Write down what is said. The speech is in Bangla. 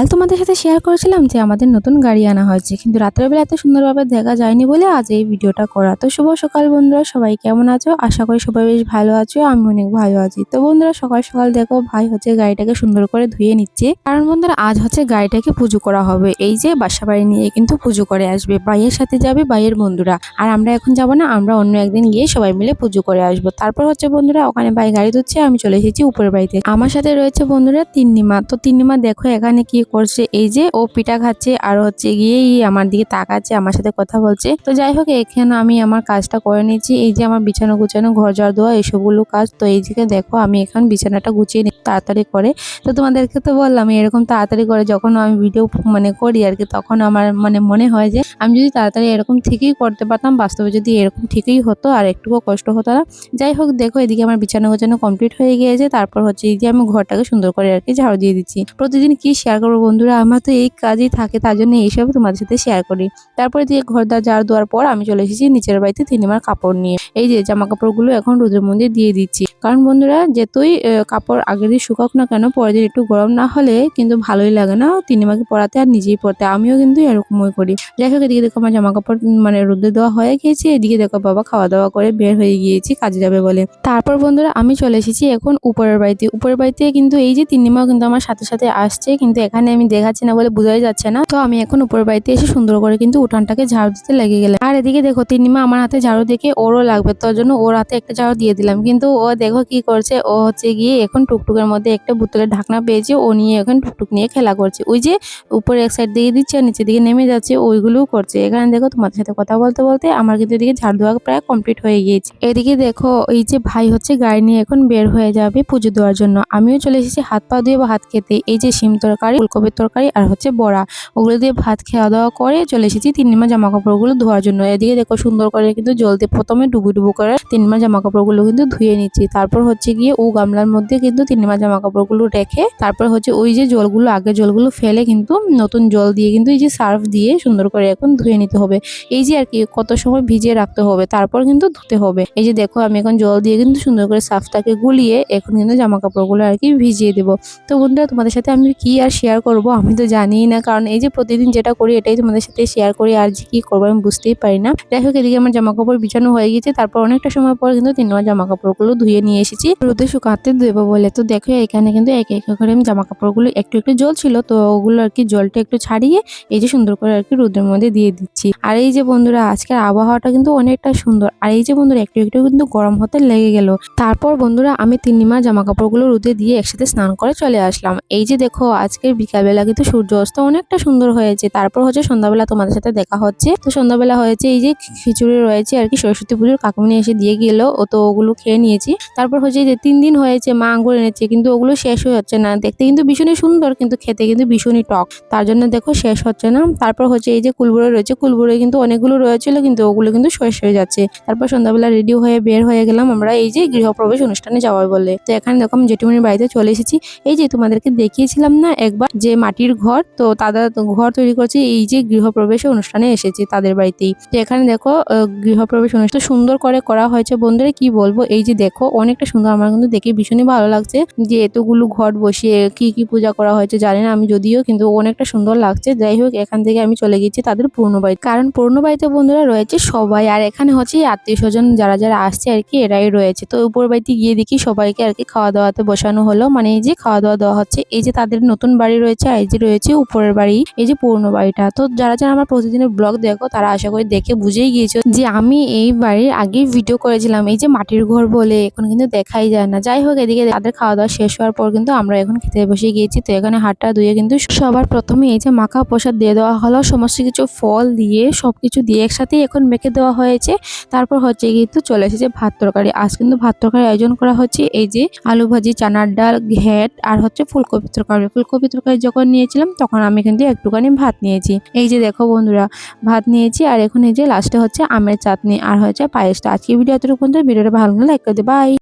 কাল তোমাদের সাথে শেয়ার করেছিলাম যে আমাদের নতুন গাড়ি আনা হয়েছে। কিন্তু রাতের বেলা এত সুন্দরভাবে দেখা যায়নি বলে আজ এই ভিডিওটা করা। তো শুভ সকাল বন্ধুরা, সবাই কেমন আছো? আশা করি সবাই বেশ ভালো আছো, আমি অনেক ভালো আছি। তো বন্ধুরা, সকাল সকাল দেখো, ভাই হচ্ছে গাড়িটাকে সুন্দর করে ধুয়ে নিচ্ছে। কারণ বন্ধুরা, আজ হচ্ছে গাড়িটাকে পুজো করা হবে। এই যে বাসা বাড়ি নিয়ে কিন্তু পুজো করে আসবে। ভাইয়ের সাথে যাবে ভাইয়ের বন্ধুরা। আর আমরা এখন যাব না, আমরা অন্য একদিন গিয়ে সবাই মিলে পুজো করে আসব। তারপর হচ্ছে বন্ধুরা, ওখানে ভাই গাড়ি ধুচ্ছে আমি চলে এসেছি উপরের বাড়িতে আমার সাথে রয়েছে বন্ধুরা, তিন্নিমা। তো তিন্নিমা, দেখো এখানে কি করছে এই যে ও পিঠা খাচ্ছে আর হচ্ছে গিয়েই আমার দিকে তাকাচ্ছে, আমার সাথে কথা বলছে। তো যাই হোক, এখানে আমি আমার কাজটা করে নিয়েছি এই যে আমার বিছানা গুছানো, ঘর ঝাড় দেওয়া এসবগুলো কাজ। তো এই দিকে দেখো, আমি এখন বিছানাটা গুছিয়ে নিই তাড়াতাড়ি করে। তো তোমাদেরকে তো বললাম, এরকম তাড়াতাড়ি করে যখন আমি ভিডিও মানে করি আর কি, তখন আমার মানে মনে হয় যে, আমি যদি তাড়াতাড়ি এরকম ঠিকই করতে পারতাম, বাস্তবে যদি এরকম ঠিকই হতো আর একটুকু কষ্ট হতো না। যাই হোক, দেখো, এদিকে আমার বিছানা গোছানো কমপ্লিট হয়ে গিয়েছে। তারপর হচ্ছে এই যে আমি ঘরটাকে সুন্দর করে আর কি ঝাড়ু দিয়ে দিচ্ছি। প্রতিদিন কি শেয়ার করব বন্ধুরা, আমার তো এই কাজই থাকে, তার জন্য এইসব তোমাদের সাথে শেয়ার করি। তারপরে দিয়ে ঘর দা ঝাড় দেওয়ার পর আমি চলে এসেছি নিচের বাড়িতে তিনিমার কাপড় নিয়ে। এই যে জামা কাপড়গুলো এখন রোদের মধ্যে দিয়ে দিচ্ছি। কারণ বন্ধুরা যেতই কাপড় আগে দিয়ে শুকাক না কেন পরের দিন একটু গরম না হলে কিন্তু ভালোই লাগে না। তিনিমাকে পরাতে আর নিজেই পরতে, আমিও কিন্তু এরকমই করি। যাই হোক, এদিকে দেখো আমার জামা কাপড় মানে রোদে দেওয়া হয়ে গিয়েছে। এদিকে দেখো বাবা খাওয়া দাওয়া করে বের হয়ে গিয়েছি, কাজে যাবে বলে। তারপর বন্ধুরা, আমি চলে এসেছি এখন উপরের বাড়িতে। উপরের বাড়িতে কিন্তু এই যে তিন্নিমাও কিন্তু আমার সাথে সাথে আসছে, কিন্তু এখানে আমি দেখাচ্ছি না বলে বোঝাই যাচ্ছে না। তো আমি এখন উপরের বাড়িতে এসে সুন্দর করে কিন্তু উঠানটাকে ঝাড়ু দিতে লেগে গেলাম। আর এদিকে দেখো তিন্নিমা আমার হাতে ঝাড়ু দেখে ওরও লাগবে, তার জন্য ওর হাতে একটা ঝাড়ু দিয়ে দিলাম। কিন্তু ও দেখো কি করছে? ও হচ্ছে গিয়ে এখন টুকটুকের মধ্যে একটা বোতলের ঢাকনা পেয়েছে ও নিয়ে এখন টুকটুক নিয়ে খেলা করছে। ওই যে উপরে এক সাইড দিয়ে দিচ্ছে আর নিচের দিকে নেমে যাচ্ছে, ওইগুলোও করছে। এখানে দেখো তোমাদের সাথে কথা বলতে বলতে আমার কিন্তু এদিকে ঝাড়ু দেওয়া প্রায় কমপ্লিট হয়ে গিয়েছে। এদিকে দেখো এই যে ভাই হচ্ছে গাড়ি নিয়ে এখন বের হয়ে যাবে পুজো দেওয়ার জন্য। আমিও চলে এসেছি হাত পা ধুয়ে বা হাত খেতে। এই যে শিম তরকারি, ফুলকপির তরকারি আর হচ্ছে বড়া। ওগুলো দিয়ে ভাত খাওয়া দাওয়া করে চলে এসেছি তিনমা জামা কাপড়গুলো ধোয়ার জন্য। এদিকে দেখো সুন্দর করে কিন্তু জল দিয়ে প্রথমে ডুবু ডুবু করে তিনমা জামা কাপড়গুলো কিন্তু ধুয়ে নিচ্ছি। তারপর হচ্ছে গিয়ে ও গামলার মধ্যে কিন্তু তিনমা জামা কাপড়গুলো রেখে, তারপর হচ্ছে ওই যে জলগুলো আগে জলগুলো ফেলে কিন্তু নতুন জল দিয়ে কিন্তু এই যে সার্ফ দিয়ে সুন্দর করে এখন ধুয়ে নিতে হবে। এই যে আর কি, কত সময় ভিজিয়ে রাখতে হবে, তারপর কিন্তু ধুতে হবে। এই যে দেখো, আমি এখন জল দিয়ে কিন্তু সুন্দর করে সার্ফটাকে গুলিয়ে এখন কিন্তু জামা কাপড়গুলো আর কি ভিজিয়ে দেবো। তো বন্ধুরা, তোমাদের সাথে আমি কি আর শেয়ার করব আমি তো জানিই না, কারণ এই যে প্রতিদিন যেটা করি এটাই তোমাদের সাথে শেয়ার করি, আর যে কি করব আমি বুঝতেই পারি না। যাই হোক, এদিকে আমার জামা কাপড় বিছানো হয়ে গেছে তারপর অনেকটা সময় পর কিন্তু তিন আমার জামা কাপড়গুলো ধুয়ে নিয়ে এসেছি। রোদে শুকাতে দেবো বলে, তো দেখো, এখানে কিন্তু এক এক করে আমি জামা কাপড়গুলো একটু একটু জল ছিল, তো ওগুলো আর কি জলটা একটু ছাড়িয়ে এই যে সুন্দর করে আর কি রোদের মধ্যে দিয়ে দিচ্ছি। আর এই যে বন্ধুরা, আজকের আবহাওয়াটা কিন্তু অনেকটা সুন্দর। আর এই যে বন্ধুরা, একটু একটু কিন্তু গরম হতে লেগে গেল। তারপর বন্ধুরা, আমি তিন্নিমা জামা কাপড়গুলো রোদে দিয়ে একসাথে স্নান করে চলে আসলাম। এই যে দেখো, আজকের বিকালবেলা কিন্তু সূর্য অস্ত অনেকটা সুন্দর হয়েছে। তারপর হচ্ছে সন্ধ্যাবেলা তোমাদের সাথে দেখা হচ্ছে। তো সন্ধ্যাবেলা হয়েছে, এই যে খিচুড়ি রয়েছে আর কি, সরস্বতী পুজোর কাকুমনি এসে দিয়ে গেলো। ও তো ওগুলো খেয়ে নিয়েছি। তারপর হচ্ছে যে তিন দিন হয়েছে, মা আঙ্গুর এনেছে, কিন্তু ওগুলো শেষ হয়ে হচ্ছে না। দেখতে কিন্তু ভীষণই সুন্দর, কিন্তু খেতে কিন্তু ভীষণই টক। তার জন্য দেখো শেষ হচ্ছে না। তারপর হচ্ছে এই যে কুলবুড়ো রয়েছে কুলবুড়ো কিন্তু অনেকগুলো রয়েছিল, কিন্তু ওগুলো কিন্তু শেষ হয়ে যাচ্ছে। তারপর সন্ধ্যাবেলা রেডি হয়ে বের হয়ে গেলাম আমরা এই যে গৃহপ্রবেশ অনুষ্ঠানে যাওয়ার বলে। তো এখানে দেখো আমি জেঠুমনির বাড়িতে চলে এসেছি। এই যে তোমাদেরকে দেখিয়েছিলাম না, একবার যে মাটির ঘর, তো তাদের ঘর তৈরি করছে, এই যে গৃহপ্রবেশ অনুষ্ঠানে এসেছি তাদের বাড়িতেই। তো এখানে দেখো গৃহপ্রবেশ অনুষ্ঠান সুন্দর করে করা হয়েছে। বন্ধুরা, কি বলব? এই যে দেখো অনেকটা সুন্দর। আমার কিন্তু দেখে ভীষণই ভালো লাগছে যে এতগুলো ঘর বসিয়ে কি কি পূজা করা হয়েছে জানি না, আমি যদিও কিন্তু অনেকটা সুন্দর লাগছে। যাই হোক, এখান থেকে আমি চলে গেছি তাদের পুরনো বাড়িতে। কারণ পুরনো বাড়িতে বন্ধুরা রয়েছে সবাই, আর এখানে হচ্ছে আত্মীয় স্বজন যারা যারা আসছে আর কি, এরাই রয়েছে। তো উপর বাড়িতে গিয়ে দেখি সবাইকে আর কি খাওয়া দাওয়াতে বসানো হলো। মানে এই যে খাওয়া দাওয়া দেওয়া হচ্ছে, এই যে তাদের নতুন বাড়ি রয়েছে আর এই যে রয়েছে উপরের বাড়ি, এই যে পুরনো বাড়িটা। তো যারা যারা আমার প্রতিদিনের ব্লগ দেখো, তারা আশা করি দেখে বুঝেই গিয়েছো যে আমি এই বাড়ির আগে ভিডিও করেছিলাম। এই যে মাটির ঘর বলে, এখন কিন্তু দেখাই যায় না। যাই হোক, এদিকে তাদের খাওয়া দাওয়া শেষ হওয়ার পর কিন্তু আমরা এখন খেতে বসে গিয়েছি। তো এখানে হাটটা ধুয়ে কিন্তু সবার প্রথমে এই যে মাখা প্রসাদ দিয়ে দেওয়া হলো। সমস্ত কিছু ফল দিয়ে, সবকিছু দিয়ে একসাথে এখন মেখে দেওয়া হয়েছে। তারপর হচ্ছে কিন্তু চলে এসেছে ভাত তরকারি। আজ কিন্তু ভাত তরকারি আয়োজন করা হচ্ছে। এই যে আলু ভাজি, চানার ডাল, ঘ্যাট আর হচ্ছে ফুলকপি তরকারি। ফুলকপি তরকারি যখন নিয়েছিলাম, তখন আমি কিন্তু একটুখানি ভাত নিয়েছি। এই যে দেখো বন্ধুরা, ভাত নিয়েছি আর এখন এই যে লাস্টে হচ্ছে আমের চাটনি আর হচ্ছে পায়েসটা। আজকে ভিডিও এতটুকু ভিডিওটা ভালো লাগলে লাইক করে বাই।